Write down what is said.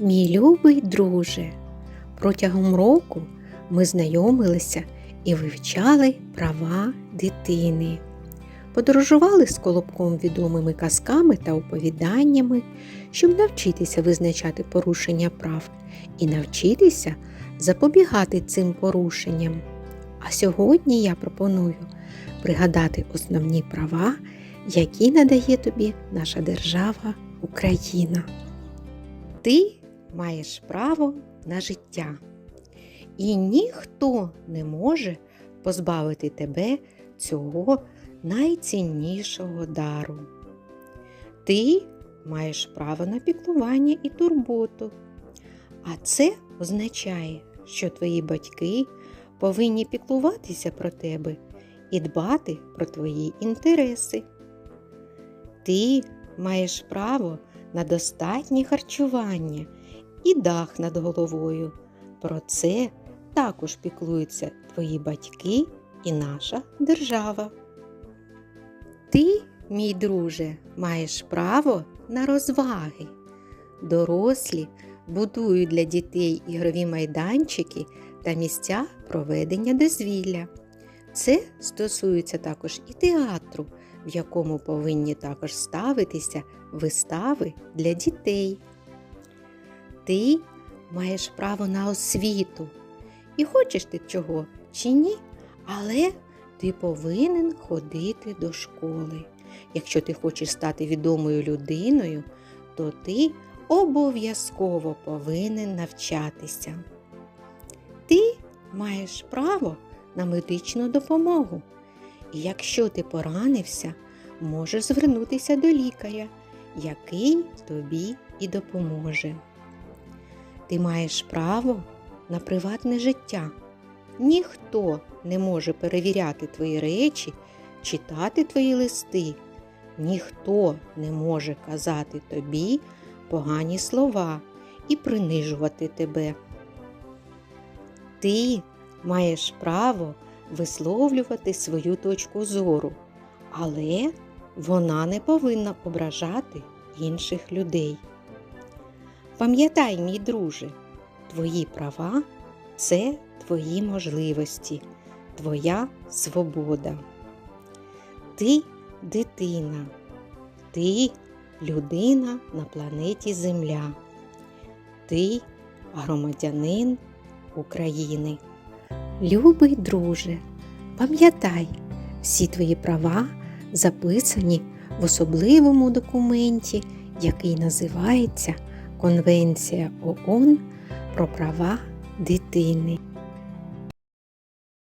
Мій любий друже, протягом року ми знайомилися і вивчали права дитини. Подорожували з колобком відомими казками та оповіданнями, щоб навчитися визначати порушення прав і навчитися запобігати цим порушенням. А сьогодні я пропоную пригадати основні права, які надає тобі наша держава Україна. Ти маєш право на життя, і ніхто не може позбавити тебе цього найціннішого дару. Ти маєш право на піклування і турботу, а це означає, що твої батьки повинні піклуватися про тебе і дбати про твої інтереси. Ти маєш право на достатнє харчування і дах над головою. Про це також піклуються твої батьки і наша держава. Ти, мій друже, маєш право на розваги. Дорослі будують для дітей ігрові майданчики та місця проведення дозвілля. Це стосується також і театру, в якому повинні також ставитися вистави для дітей. Ти маєш право на освіту. І хочеш ти чого чи ні, але ти повинен ходити до школи. Якщо ти хочеш стати відомою людиною, то ти обов'язково повинен навчатися. Ти маєш право на медичну допомогу. І якщо ти поранився, можеш звернутися до лікаря, який тобі і допоможе. Ти маєш право на приватне життя. Ніхто не може перевіряти твої речі, читати твої листи. Ніхто не може казати тобі погані слова і принижувати тебе. Ти маєш право висловлювати свою точку зору, але вона не повинна ображати інших людей. Пам'ятай, мій друже, твої права це твої можливості, твоя свобода. Ти дитина, ти людина на планеті Земля, ти громадянин України. Любий друже, пам'ятай, всі твої права записані в особливому документі, який називається Конвенція ООН про права дитини.